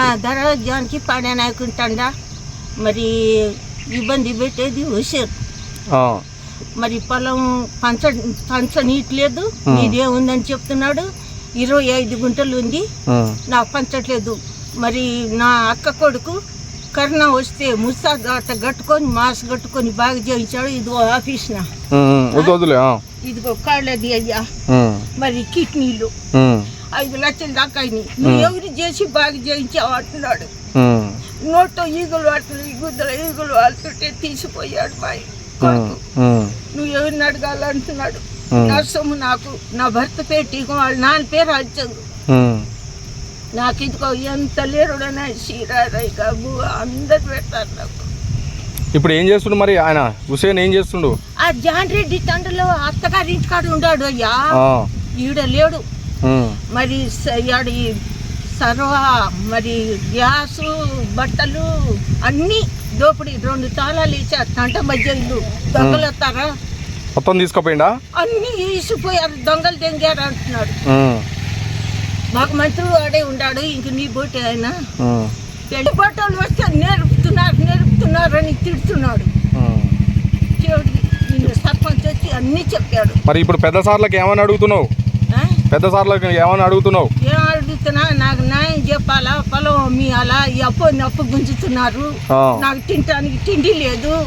ఆ ధరజానికి పాడనాయకుంటాడా మరి ఇబ్బంది పెట్టేది హుషేర్. మరి పొలం పంచ నీదే ఉందని చెప్తున్నాడు. ఇరవై ఐదు గుంటలు ఉంది. నాకు పంచట్లేదు. మరి నా అక్క కొడుకు కరోనా వస్తే ముసా అట్ట కట్టుకొని మాస్క్ కట్టుకొని బాగా చేయించాడు. ఇదిగో ఆఫీస్ నా ఇదిగో కాళ్ళది అయ్యా. మరి కిడ్నీలు. ఐదు లక్షల దాకా అయినాయి. నువ్వు ఎవరు చేసి బాగా చేయించావు అంటున్నాడు నోట్లో ఈగలు వాడుతున్నాయి గుద్దల ఈగలు వాడుతుంటే తీసిపోయాడు బాయ్ నువ్వు ఎవరిని అడగాలంటున్నాడు? నా సొమ్ము నాకు నా భర్త పెట్టి వాళ్ళ నాన్న పేరు అచ్చదు. నాకు ఇదిగో ఎంత లేరుడనే చీరారై గబ్బు అందరు పెడతారు నాకు. ఇప్పుడు ఏం చేస్తుండు మరి ఆయన? హుసేన్ ఏం చేస్తుండు? ఆ జాన్ రెడ్డి తండ్రిలో అత్తగారి ఇంటికాడ ఉన్నాడు అయ్యా. ఈడ లేడు. మరి యాడి సర్వ మరి గ్యాసు బట్టలు అన్నీ దోపిడీ రెండు తాళాలు ఇచ్చారు. తంట మధ్య ఇల్లు దొంగలు వస్తారా మొత్తం తీసుకుపోయిండా? అన్నీ ఈసిపోయారు దొంగలు దెంగారు అంటున్నాడు. మాకు మంత్రులు వాడే ఉన్నాడు ఇంక నీ బోటి ఆయన. బట్టలు వస్తే నేర్పుతున్నారు నేర్పుతున్నారు అని తిడుతున్నాడు. సర్పంచ్ వచ్చి అన్నీ చెప్పాడు. మరి ఇప్పుడు పెద్ద సార్లకు ఏమని అడుగుతున్నావు? పెద్ద సార్లకు ఏమని అడుగుతున్నావు? ఏం అడుగుతున్నా? నాకు న్యాయం చెప్పాలా? పొలం అమ్మియాలా? ఈ అప్పు అప్పు గుంజుతున్నారు. నాకు తినటానికి తిండి లేదు.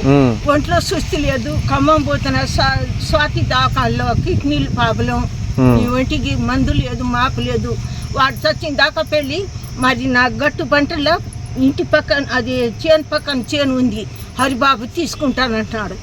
ఒంట్లో సుస్థి లేదు. ఖమ్మం పోతున్న స్వా- స్వాతి దాకాల్లో కిడ్నీలు ప్రాబ్లం. ఈ ఒంటికి మందు లేదు మాకు లేదు. వాడు చచ్చిన దాకా పెళ్ళి మరి నా గట్టు పంటలో ఇంటి పక్కన అది చేను పక్కన చేను ఉంది. హరిబాబు తీసుకుంటానంటున్నాడు.